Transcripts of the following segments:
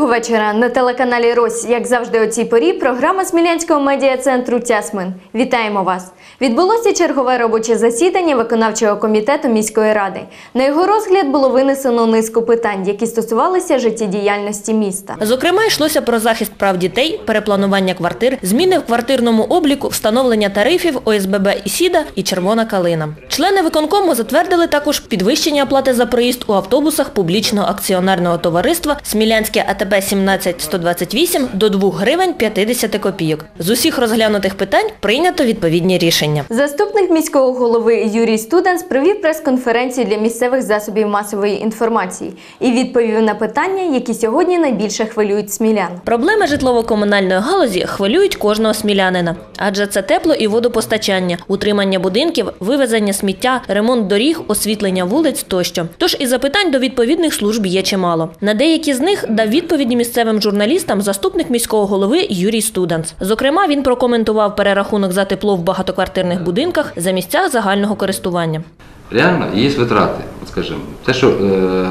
Доброго вечора на телеканалі Рось. Як завжди, о цій порі програма Смілянського медіа центру Тясмин. Вітаємо вас! Відбулося чергове робоче засідання виконавчого комітету міської ради. На його розгляд було винесено низку питань, які стосувалися життєдіяльності міста. Зокрема, йшлося про захист прав дітей, перепланування квартир, зміни в квартирному обліку, встановлення тарифів ОСББ «Ісіда» і «Червона калина». Члени виконкому затвердили також підвищення оплати за проїзд у автобусах публічного акціонерного товариства «Смілянське АТБ 17128» до 2 гривень 50 копійок. З усіх розглянутих питань прийнято відповідні рішення. Заступник міського голови Юрій Студенс провів прес-конференцію для місцевих засобів масової інформації і відповів на питання, які сьогодні найбільше хвилюють смілян. Проблеми житлово-комунальної галузі хвилюють кожного смілянина. Адже це тепло і водопостачання, утримання будинків, вивезення сміття, ремонт доріг, освітлення вулиць тощо. Тож і запитань до відповідних служб є чимало. На деякі з них дав відповіді місцевим журналістам заступник міського голови Юрій Студенс. Зокрема, він прокоментував перерахунок за тепло в багатоквартирних будинках за місцях загального користування. Реально є витрати. Скажімо, те, що е,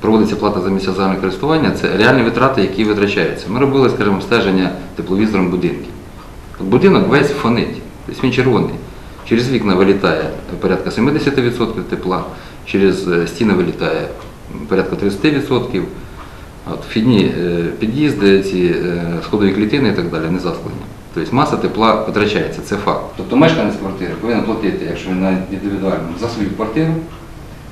проводиться плата за місця загального користування, це реальні витрати, які витрачаються. Ми робили, скажімо, стеження тепловізором будинків. Будинок весь фонить, тобто він червоний. Через вікна вилітає порядка 70% тепла, через е, стіни вилітає порядка 30%. От, вхідні е, під'їзди, сходові клітини і так далі не засклені. Тобто маса тепла витрачається, це факт. Тобто мешканець квартири повинен платити, якщо він на індивідуальному, за свою квартиру,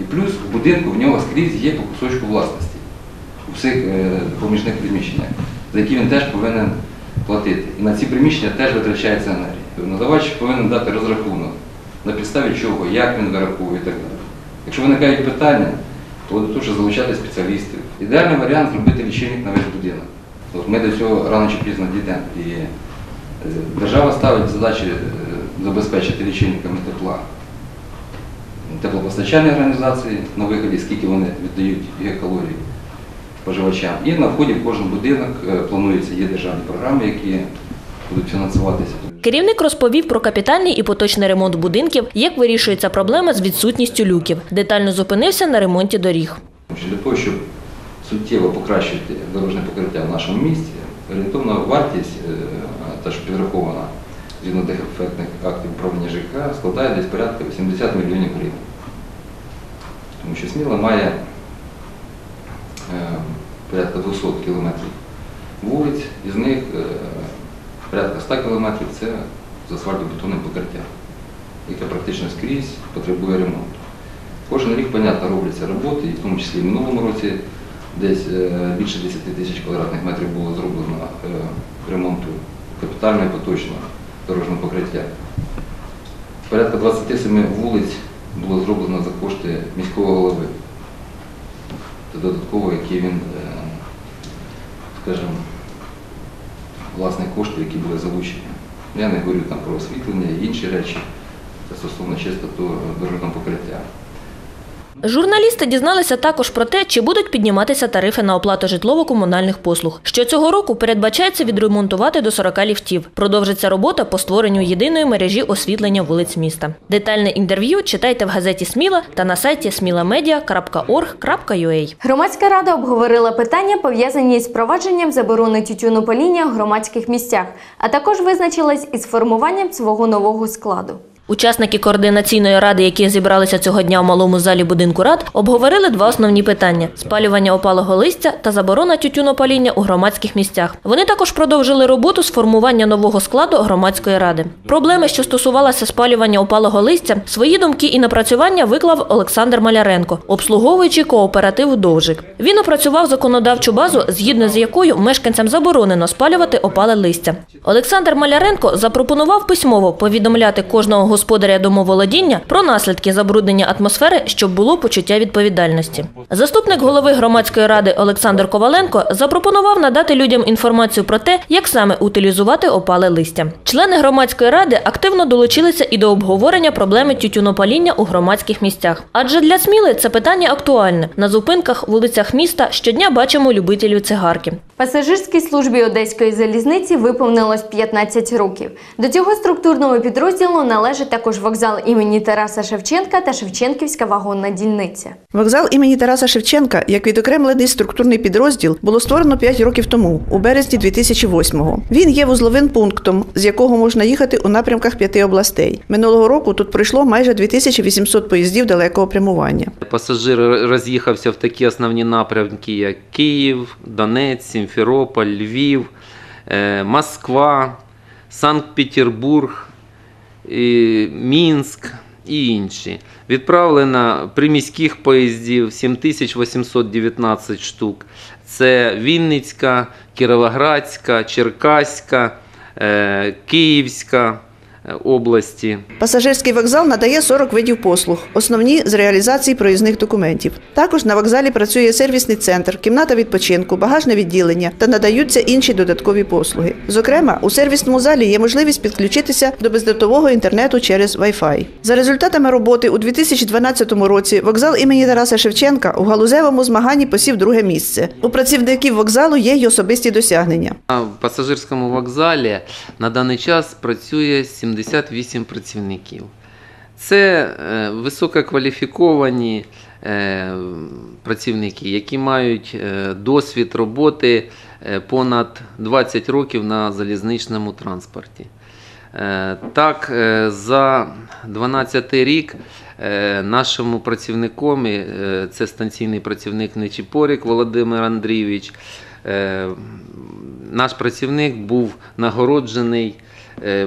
і плюс в будинку в нього скрізь є по кусочку власності у всіх е, поміжних приміщеннях, за які він теж повинен платити. І на ці приміщення теж витрачається енергія. Тобто Надавач повинен дати розрахунок, на підставі чого, як він вираховує і так далі. Якщо виникають питання, то тут же залучати спеціалістів. Ідеальний варіант зробити лічильник на весь будинок. От ми до цього рано чи пізно дійдемо. Держава ставить задачі е, забезпечити лічильниками тепла теплопостачальні організації на виході, скільки вони віддають гекалорій споживачам. І на вході в кожен будинок е, планується, є державні програми, які будуть фінансуватися. Керівник розповів про капітальний і поточний ремонт будинків, як вирішується проблема з відсутністю люків. Детально зупинився на ремонті доріг. Для того, щоб суттєво покращити дорожнє покриття в нашому місті, орієнтовна вартість, е, та що підрахована згідно тих ефектних актів управління ЖК, складає десь порядка 80 мільйонів гривень. Тому що Сміла має е, порядка 200 кілометрів вулиць, із них е, порядка 100 кілометрів це з асфальтобетонним покриттям, яке практично скрізь потребує ремонту. Кожен рік, понятно, робляться роботи, і в тому числі в минулому році десь е, більше 10 тисяч квадратних метрів було зроблено е, ремонту капітального і поточного дорожнього покриття. Порядка 27 вулиць було зроблено за кошти міського голови. Це додатково, які він, е, скажімо, власні кошти, які були залучені. Я не говорю там про освітлення і інші речі, це стосовно чисто дорожнього покриття. Журналісти дізналися також про те, чи будуть підніматися тарифи на оплату житлово-комунальних послуг. Що цього року передбачається відремонтувати до 40 ліфтів. Продовжиться робота по створенню єдиної мережі освітлення вулиць міста. Детальне інтерв'ю читайте в газеті Сміла та на сайті smilamedia.org.ua. Громадська рада обговорила питання, пов'язані з провадженням заборони тютюнопаління в громадських місцях, а також визначилась із формуванням свого нового складу. Учасники координаційної ради, які зібралися цього дня в малому залі будинку рад, обговорили два основні питання: спалювання опалого листя та заборона тютюнопаління у громадських місцях. Вони також продовжили роботу з формування нового складу громадської ради. Проблеми, що стосувалися спалювання опалого листя, свої думки і напрацювання виклав Олександр Маляренко, обслуговуючи кооператив Довжик. Він опрацював законодавчу базу, згідно з якою мешканцям заборонено спалювати опале листя. Олександр Маляренко запропонував письмово повідомляти кожного господаря домоволодіння про наслідки забруднення атмосфери, щоб було почуття відповідальності. Заступник голови громадської ради Олександр Коваленко запропонував надати людям інформацію про те, як саме утилізувати опале листя. Члени громадської ради активно долучилися і до обговорення проблеми тютюнопаління у громадських місцях. Адже для Сміли це питання актуальне. На зупинках, вулицях міста щодня бачимо любителів цигарки. Пасажирській службі Одеської залізниці виповнилось 15 років. До цього структурного підрозділу належить належать також вокзал імені Тараса Шевченка та Шевченківська вагонна дільниця. Вокзал імені Тараса Шевченка, як відокремлений структурний підрозділ, було створено 5 років тому, у березні 2008-го. Він є вузловим пунктом, з якого можна їхати у напрямках п'яти областей. Минулого року тут пройшло майже 2800 поїздів далекого прямування. Пасажир роз'їхався в такі основні напрямки, як Київ, Донець, Сімферополь, Львів, е, Москва, Санкт-Петербург, Мінськ і інші. Відправлено приміських поїздів 7819 штук. Це Вінницька, Кіровоградська, Черкаська, е, Київська області. Пасажирський вокзал надає 40 видів послуг, основні з реалізації проїзних документів. Також на вокзалі працює сервісний центр, кімната відпочинку, багажне відділення та надаються інші додаткові послуги. Зокрема, у сервісному залі є можливість підключитися до бездротового інтернету через Wi-Fi. За результатами роботи у 2012 році вокзал імені Тараса Шевченка у галузевому змаганні посів друге місце. У працівників вокзалу є й особисті досягнення. На пасажирському вокзалі на даний час працює 78 працівників. Це е, висококваліфіковані е, працівники, які мають е, досвід роботи понад 20 років на залізничному транспорті. Так, за 12 рік нашому працівником, це станційний працівник Нечіпорік Володимир Андрійович, наш працівник був нагороджений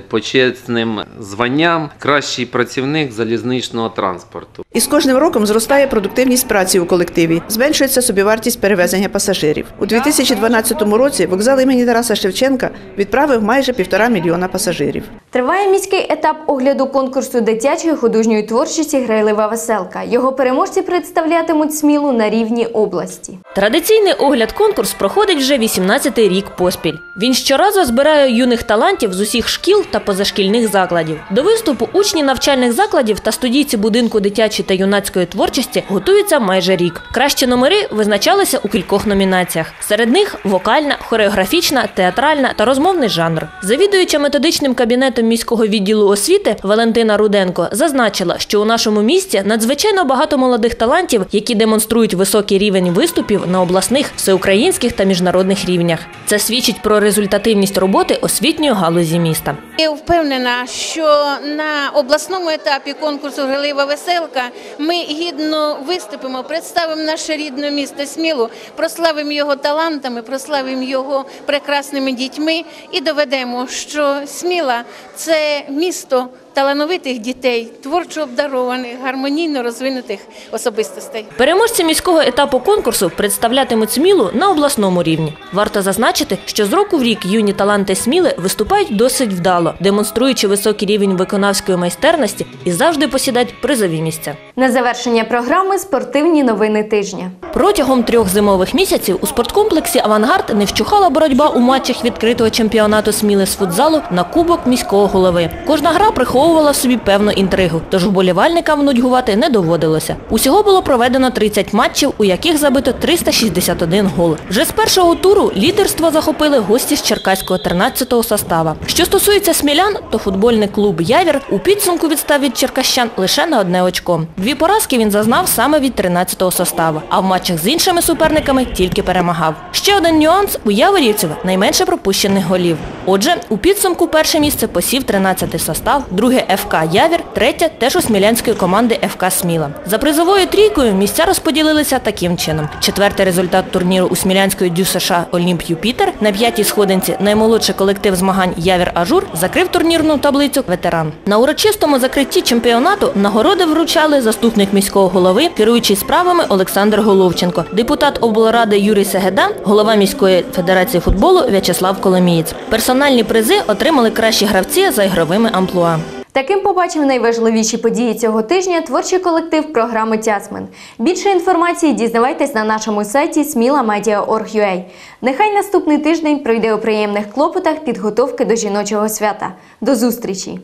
почесним званням кращий працівник залізничного транспорту. І з кожним роком зростає продуктивність праці у колективі, зменшується собівартість перевезення пасажирів. У 2012 році вокзал імені Тараса Шевченка відправив майже півтора мільйона пасажирів. Триває міський етап огляду конкурсу дитячої художньої творчості Грайлива веселка. Його переможці представлятимуть смілу на рівні області. Традиційний огляд конкурс проходить вже 18-й рік поспіль. Він щоразу збирає юних талантів з усіх шкіл та позашкільних закладів. До виступу учні навчальних закладів та студійці будинку дитячої та юнацької творчості готуються майже рік. Кращі номери визначалися у кількох номінаціях. Серед них вокальна, хореографічна, театральна та розмовний жанр. Завідуюча методичним кабінетом міського відділу освіти Валентина Руденко зазначила, що у нашому місті надзвичайно багато молодих талантів, які демонструють високий рівень виступів на обласних, всеукраїнських та міжнародних рівнях. Це свідчить про результативність роботи освітньої галузі міста. Я впевнена, що на обласному етапі конкурсу Грилива веселка ми гідно виступимо, представимо наше рідне місто Смілу, прославимо його талантами, прославимо його прекрасними дітьми і доведемо, що Сміла це місто талановитих дітей, творчо обдарованих, гармонійно розвинутих особистостей. Переможці міського етапу конкурсу представлятимуть Смілу на обласному рівні. Варто зазначити, що з року в рік юні таланти Сміли виступають досить вдало, демонструючи високий рівень виконавської майстерності і завжди посідають призові місця. На завершення програми спортивні новини тижня. Протягом трьох зимових місяців у спорткомплексі Авангард не вщухала боротьба у матчах відкритого чемпіонату Сміли з футзалу на кубок міського голови. Кожна гра приховувала в собі певну інтригу, тож вболівальникам нудьгувати не доводилося. Усього було проведено 30 матчів, у яких забито 361 гол. Вже з першого туру лідерство захопили гості з Черкаського 13-го состава. Що стосується смілян, то футбольний клуб Явір у підсумку відстав від черкащан лише на одне очко. Дві поразки він зазнав саме від 13-го составу, а в матчах з іншими суперниками тільки перемагав. Ще один нюанс у Яворівців найменше пропущених голів. Отже, у підсумку перше місце посів 13-й состав, друге ФК Явір, третє теж у смілянської команди ФК Сміла. За призовою трійкою місця розподілилися таким чином. Четвертий результат турніру у смілянської дю США Олімп Юпітер. На п'ятій сходинці наймолодший колектив змагань Явір Ажур закрив турнірну таблицю ветеран. На урочистому закритті чемпіонату нагороди вручали заступник міського голови, керуючий справами Олександр Головченко, депутат облради Юрій Сегеда, голова міської федерації футболу В'ячеслав Коломієць. Персональні призи отримали кращі гравці за ігровими амплуа. Таким побачив найважливіші події цього тижня творчий колектив програми Тясмен. Більше інформації дізнавайтесь на нашому сайті smilamedia.org.ua. Нехай наступний тиждень пройде у приємних клопотах підготовки до жіночого свята. До зустрічі!